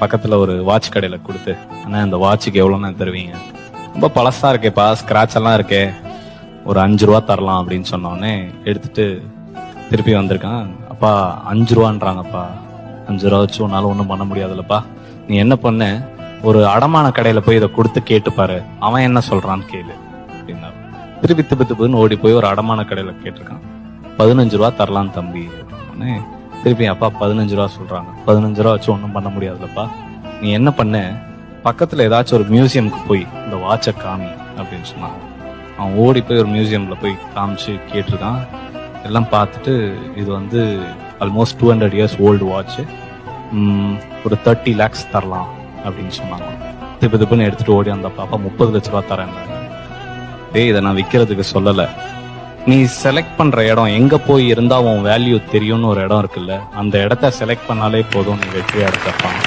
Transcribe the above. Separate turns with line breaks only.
பக்கத்துல ஒரு வாட்ச் கடையில கொடுத்து அண்ணா இந்த வாட்சுக்கு எவ்வளோண்ணா தருவீங்க? ரொம்ப பழசா இருக்கேப்பா ஸ்க்ராட்ச் எல்லாம் இருக்கே. ஒரு அஞ்சு ரூபா தரலாம் அப்படின்னு சொன்னோடனே எடுத்துட்டு திருப்பி வந்திருக்கான். அப்பா அஞ்சு ரூபான்றாங்கப்பா. அஞ்சு ரூபா வச்சு உன்னால ஒன்றும் பண்ண முடியாதுல்லப்பா நீ என்ன பண்ண? ஒரு அடமான கடையில போய் இதை கொடுத்து கேட்டு பாரு. அவன் என்ன சொல்றான்னு கேளு. அப்படின்னா திருப்பி திப்பு திப்புன்னு ஓடி போய் ஒரு அடமான கடையில கேட்டிருக்கான். பதினஞ்சு ரூபா தரலாம் தம்பி. உடனே திருப்பி அப்பா பதினஞ்சு ரூபா சொல்றாங்க. பதினஞ்சு ரூபா வச்சு ஒன்றும் பண்ண முடியாதுல்லப்பா நீ என்ன பண்ண? பக்கத்தில் ஏதாச்சும் ஒரு மியூசியமுக்கு போய் இந்த வாட்சை காமி அப்படின்னு சொன்னான். அவன் ஓடி போய் ஒரு மியூசியமில் போய் காமிச்சு கேட்டிருக்கான். எல்லாம் பார்த்துட்டு இது வந்து almost two hundred years old watch ஒரு தேர்ட்டி லேக்ஸ் தரலாம் அப்படின்னு சொன்னாங்க. திப்பு திப்புன்னு எடுத்துகிட்டு ஓடி அந்த பாப்பா முப்பது லட்ச ரூபா தரேன். டேய் இதை நான் விற்கிறதுக்கு சொல்லலை. நீ செலக்ட் பண்ற இடம் எங்க போய் இருந்தா உன் வேல்யூ தெரியும்னு ஒரு இடம் இருக்குல்ல அந்த இடத்த செலக்ட் பண்ணாலே போதும் நீ வெற்றியா இருக்கலாம்